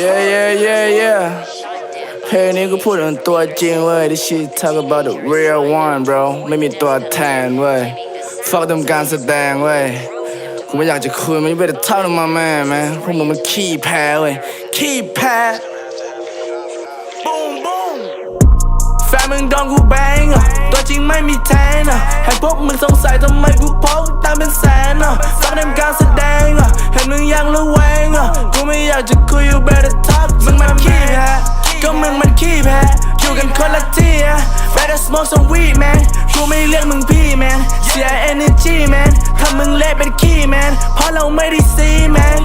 Yeah, yeah, yeah, yeah. เพลงนี้กูพูดถึงตัวจริงเว้ย This shit talk about the real one bro ไม่มีตัวแทนเว้ย fuck ทำการแสดงเว้ย กูไม่อยากจะคุยมันไม่ได้เท่ามาแม่แม่พวกมึงมันขี้แพ้เว้ย ขี้แพ้ boom boom แฟนมึงโดนกูแบงอะตัวจริงไม่มีแทนอะให้พวกมึงสงสัยทำไมกูพกตามเป็นแสนอะฟังเต็มการแส ละที่อะ better smoke some weed man กูไม่เรียกมึงพี่ man เสีย energy man ถ้ามึงเละเป็นขี้ man เพราะเราไม่ได้ซี man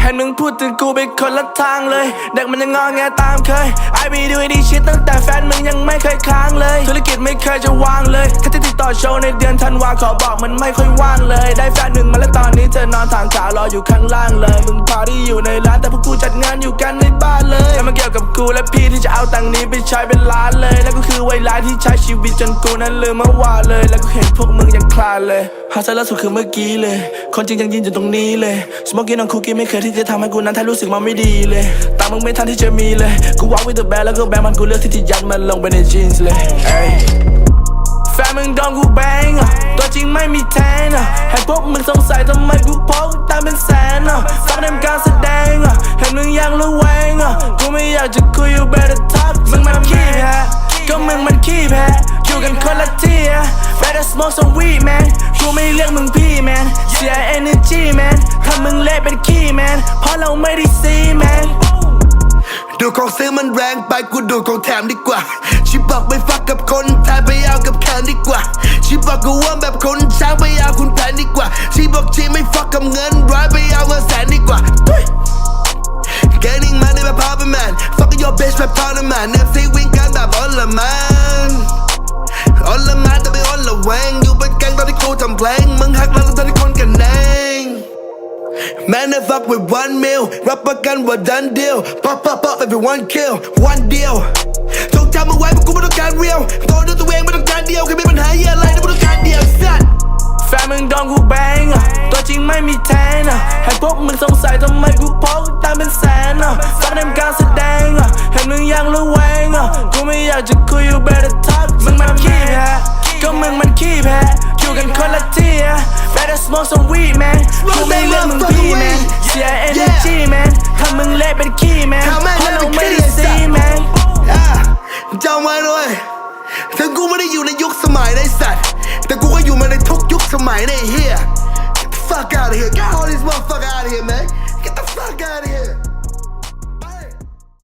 เห็นมึงพูดถึงกูเป็นคนละทางเลย เด็กมันยังงอแงตามเคย I be doing this shit ตั้งแต่แฟนมึงยังไม่เคยค้างเลย ธุรกิจไม่เคยจะวางเลยแค่ที่ติดต่อโชว์ในเดือนธันวาขอบอกมันไม่ค่อยว่างเลย ได้แฟนหนึ่งมาแล้วตอนนี้เธอนอนทางขารออยู่ข้างล่างเลย มึงพาที่อยู่ในร้านแต่พวกกูจัดงานอยู่กันในานเลยแล้วมันเกี่ยวกับกูและพี่ที่จะเอาตังค์นี้ไปใช้เป็นล้านเลยแล้วก็คือไวร้ายที่ใช้ชีวิตจนกูนั้นลืมเมื่อวานเลย แล้วก็เห็นพวกมึงยังคลานเลยหาสาระสุดคือเมื่อกี้เลย คนจริงยังยืนอยู่ตรงนี้เลยสโมกี้น้องคุกกี้ไม่เคยที่จะทำให้กูนั้นแทบรู้สึกมันไม่ดีเลยตามมึงไม่ทันที่จะมีเลยกู walk with the band แล้วก็แบงมันกูเลือกที่จะยัดมันลงไปในจีนส์เลยแฟนมึงโดนกูแบงอะตัวจริงไม่มีแทนอะให้พวกมึงสงสัยทำไมกูพกตามเป็นแสนอะฟังเต็มการแสด เห็นมึงยังระแวงอะกูไม่อยากจะคุย you better talk มึงมันขี้แพ้ก็มึงมันขี้แพ้อยู่กันคนละที่อะ better smoke some weed man กูไม่เรียกมึงพี่ man เสีย energy man ถ้ามึงเละเป็นขี้ man เพราะเราไม่ได้ซี man ดูของซื้อมันแรงไปกูดูของแถมดีกว่า ชิบอกไม่ฟักกับคนไทยไปเอากับแคนดีกว่า ชิบอกกูว่า พลงมึงหักหลังตอนคนกันเอง Man, I fuck with one mil. Rap a gun, what done deal. Pop, pop, pop, everyone kill. One deal. จงจำเอาไว้พวกกูไม่ต้องการเรียวโตด้วยตัวเองไม่ต้องการเดียวแค่มีปัญหาเหี้ยอะไรนะไม่ต้องการเดียวสัตว์แฟนมึงโดนกูแบงอะ ตัวจริงไม่มีแทนอะ ให้พวกมึงสงสัยทำไมกูพกตามเป็นแสนอะฟังเต็มการแสดงอะ เห็นมึงยังระแวงอะ กูไม่อยากจะคุย you better talk มึงมันขี้แพ้ก็มึงมันขี้แพ้อยู่กันคน smoke some weed man กูไม่เลือกมึงพี่ man เสีย energy man ถ้ามึงเละเป็นขี้ man ทำให้เพราะเราเป็นไม่ขี้ได้ซี man อะจำไว้ด้วยถึงกูไม่ได้อยู่ในยุคสมัยในสัตว์ แต่กูก็อยู่มาในทุกยุคสมัยในเฮีย Fuck out of here, get all these motherfuckers